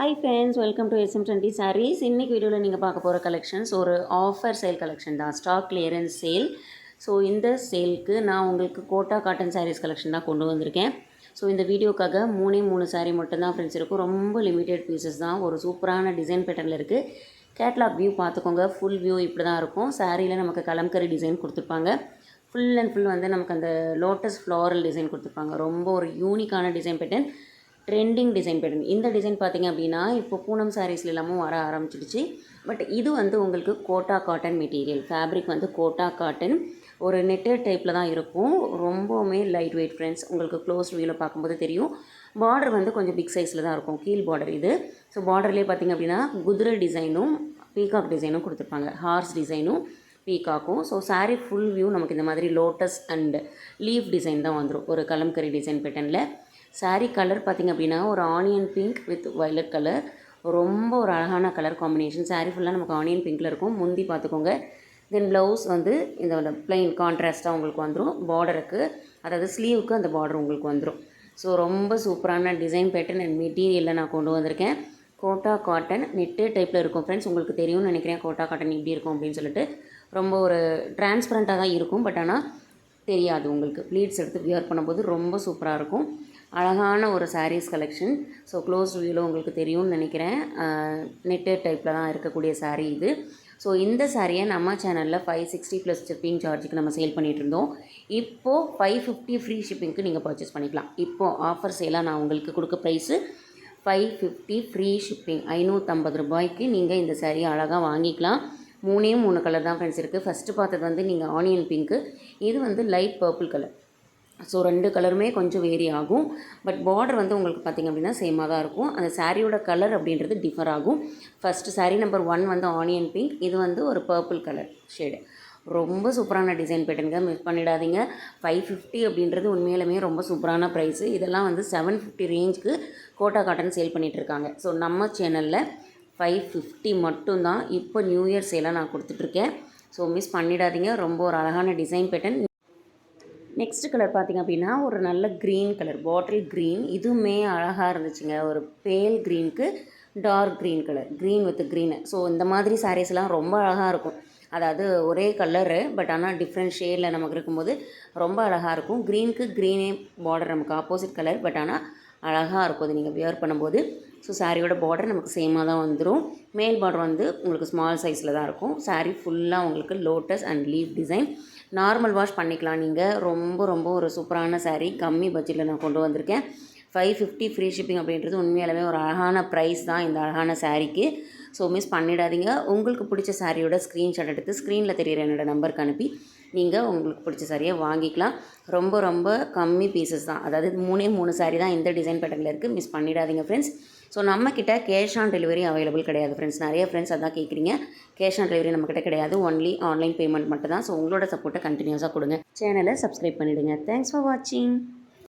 Hi friends welcome to SM twenty saris இன்றைக்கி வீடியோவில் நீங்கள் பார்க்க போகிற கலெக்ஷன்ஸ் ஒரு ஆஃபர் சேல் கலெக்ஷன் தான். ஸ்டாக் கிளியரன்ஸ் சேல் ஸோ இந்த சேலுக்கு நான் உங்களுக்கு கோட்டா காட்டன் சாரீஸ் கலெக்ஷன் தான் கொண்டு வந்திருக்கேன். ஸோ இந்த வீடியோக்காக மூணே மூணு சாரீ மட்டும்தான் ஃப்ரெண்ட்ஸ் இருக்கும். ரொம்ப லிமிட்டெட் பீசஸ் தான். ஒரு சூப்பரான டிசைன் பேட்டர்னில் இருக்குது கேட்லாக் வியூ பார்த்துக்கோங்க. ஃபுல் வியூ இப்படி தான் இருக்கும். சாரியில் நமக்கு கலம்கரி டிசைன் கொடுத்துருப்பாங்க. ஃபுல் அண்ட் ஃபுல் வந்து நமக்கு அந்த லோட்டஸ் ஃப்ளாரல் டிசைன் கொடுத்துருப்பாங்க. ரொம்ப ஒரு யூனிக்கான design pattern trending design pattern இந்த டிசைன் பார்த்தீங்க அப்படின்னா இப்போ பூனம் சாரீஸ்ல எல்லாமும் வர ஆரம்பிச்சிடுச்சு. பட் இது வந்து உங்களுக்கு கோட்டா காட்டன் மெட்டீரியல் ஃபேப்ரிக் வந்து கோட்டா காட்டன் ஒரு நெட்டட் டைப்பில் தான் இருக்கும். ரொம்பவுமே லைட் வெயிட் ஃப்ரெண்ட்ஸ் உங்களுக்கு க்ளோஸ் வியூவில் பார்க்கும்போது தெரியும். பார்டர் வந்து கொஞ்சம் பிக் சைஸில் தான் இருக்கும். கீழ் பார்டர் இது. ஸோ பார்டர்லேயே பார்த்தீங்க அப்படின்னா குதிரை டிசைனும் பீகாக் டிசைனும் கொடுத்துருப்பாங்க. ஹார்ஸ் டிசைனும் பீகாக்கும் ஸோ சாரீ ஃபுல் வியூ நமக்கு இந்த மாதிரி லோட்டஸ் அண்ட் லீஃப் டிசைன் தான் வந்துடும் ஒரு கலம்கரி டிசைன் பேட்டர்னில் சாரீ கலர் பார்த்திங்க அப்படின்னா ஒரு onion pink with violet colour ரொம்ப ஒரு அழகான கலர் காம்பினேஷன் சாரீ ஃபுல்லாக நமக்கு ஆனியன் பிங்க்கில் இருக்கும். முந்தி பார்த்துக்கோங்க தென் ப்ளவுஸ் வந்து இந்த plain கான்ட்ராஸ்ட்டாக உங்களுக்கு வந்துடும் பார்டருக்கு அதாவது ஸ்லீவுக்கு அந்த பார்டர் உங்களுக்கு வந்துடும் ஸோ ரொம்ப சூப்பரான டிசைன் பேட்டர்ன் அண்ட் மெட்டீரியலில் நான் கொண்டு வந்திருக்கேன். கோட்டா காட்டன் நெட்டு டைப்பில் இருக்கும் ஃப்ரெண்ட்ஸ் உங்களுக்கு தெரியும்னு நினைக்கிறேன் கோட்டா காட்டன் எப்படி இருக்கும் அப்படின்னு சொல்லிட்டு. ரொம்ப ஒரு டிரான்ஸ்பரண்ட்டாக தான் இருக்கும். பட் ஆனால் தெரியாது உங்களுக்கு. ப்ளீட்ஸ் எடுத்து வியர் பண்ணும்போது ரொம்ப சூப்பராக இருக்கும். அழகான ஒரு சாரீஸ் கலெக்ஷன் ஸோ க்ளோஸ் வியூவில் உங்களுக்கு தெரியும்னு நினைக்கிறேன். நெட்டட் டைப்பில் தான் இருக்கக்கூடிய சாரீ இது. ஸோ இந்த சாரியை நம்ம சேனலில் ஃபைவ் சிக்ஸ்டி ப்ளஸ் ஷிப்பிங் சார்ஜுக்கு நம்ம சேல் பண்ணிகிட்டு இருந்தோம். இப்போது ஃபைவ் ஃபிஃப்டி ஃப்ரீ ஷிப்பிங்க்கு நீங்கள் பர்ச்சேஸ் பண்ணிக்கலாம். இப்போது ஆஃபர் சேலாக நான் உங்களுக்கு கொடுக்க price five fifty free shipping ஐநூற்றம்பது ரூபாய்க்கு நீங்கள் இந்த சாரியை அழகாக வாங்கிக்கலாம். மூணே மூணு கலர் தான் ஃப்ரெண்ட்ஸ் இருக்குது ஃபஸ்ட்டு பார்த்தது வந்து நீங்கள் ஆனியன் பிங்க்கு இது வந்து லைட் பர்பிள் கலர் ஸோ ரெண்டு கலருமே கொஞ்சம் வேரி ஆகும். பட் பார்டர் வந்து உங்களுக்கு பார்த்திங்க அப்படின்னா சேமாக தான் இருக்கும். அந்த சாரியோட கலர் அப்படின்றது டிஃபர் ஆகும். ஃபஸ்ட்டு சாரீ நம்பர் ஒன் வந்து ஆனியன் பிங்க் இது வந்து ஒரு பர்பிள் கலர் ஷேடு ரொம்ப சூப்பரான டிசைன் பேட்டர்னுங்க மிஸ் பண்ணிடாதீங்க. ஃபைவ் ஃபிஃப்டி அப்படின்றது உண்மையிலுமே ரொம்ப சூப்பரான ப்ரைஸு இதெல்லாம் வந்து செவன் ஃபிஃப்டி ரேஞ்சுக்கு கோட்டா காட்டன் சேல் பண்ணிகிட்டு இருக்காங்க. ஸோ நம்ம சேனலில் ஃபைவ் ஃபிஃப்டி மட்டும்தான் இப்போ நியூ இயர் சேலாக நான் கொடுத்துட்ருக்கேன். ஸோ மிஸ் பண்ணிடாதீங்க. ரொம்ப ஒரு அழகான டிசைன் பேட்டர்ன். நெக்ஸ்ட் கலர் பார்த்திங்க அப்படின்னா ஒரு நல்ல க்ரீன் கலர் பாட்டில் க்ரீன். இதுவுமே அழகாக இருந்துச்சுங்க. ஒரு pale க்ரீனுக்கு dark green colour green with green. So இந்த மாதிரி சாரீஸ்லாம் ரொம்ப அழகாக இருக்கும். அதாவது ஒரே கலரு பட் ஆனால் டிஃப்ரெண்ட் ஷேடில் நமக்கு இருக்கும்போது ரொம்ப அழகாக இருக்கும். க்ரீனுக்கு க்ரீனே பார்டர் நமக்கு ஆப்போசிட் கலர் பட் ஆனால் அழகாக இருக்கும். அது நீங்கள் வியர் பண்ணும்போது. ஸோ சாரியோட பார்டர் நமக்கு சேமாக தான் வந்துடும் மேல் பார்டர் வந்து உங்களுக்கு ஸ்மால் சைஸில் தான் இருக்கும். Saree ஃபுல்லாக உங்களுக்கு lotus and leaf design normal wash பண்ணிக்கலாம் நீங்கள் ரொம்ப ரொம்ப ஒரு சூப்பரான சாரீ கம்மி பட்ஜெட்டில் நான் கொண்டு வந்திருக்கேன். ஃபைவ் ஃபிஃப்டி ஃப்ரீ ஷிப்பிங் அப்படின்றது உண்மையாலுமே ஒரு அழகான ப்ரைஸ் தான் இந்த அழகான சாரீக்கு ஸோ மிஸ் பண்ணிடாதீங்க. உங்களுக்கு பிடிச்ச சாரியோட ஸ்க்ரீன்ஷாட் எடுத்து ஸ்க்ரீனில் தெரிகிற என்னோடய நம்பருக்கு அனுப்பி. நீங்கள் உங்களுக்கு பிடிச்ச சாரியை வாங்கிக்கலாம். ரொம்ப ரொம்ப கம்மி பீசஸ் தான். அதாவது மூணே மூணு சாரி தான் இந்த டிசைன் பேட்டர்னில் இருக்குது மிஸ் பண்ணிடாதீங்க ஃப்ரெண்ட்ஸ் ஸோ நம்மக்கிட்ட கேஷ் ஆன் டெலிவரி அவைலபிள் கிடையாது ஃப்ரெண்ட்ஸ் நிறைய ஃப்ரெண்ட்ஸ் அதான் கேட்குறீங்க கேஷ் ஆன் டெலிவரி நம்மக்கிட்ட கிடையாது. ஒன்லி ஆன்லைன் பேமெண்ட் மட்டும் தான் ஸோ உங்களோட சப்போர்ட்டை கண்டினியூஸாக கொடுங்க. சேனலை சப்ஸ்கிரைப் பண்ணிவிடுங்க தேங்க்ஸ் ஃபார் வாட்சிங்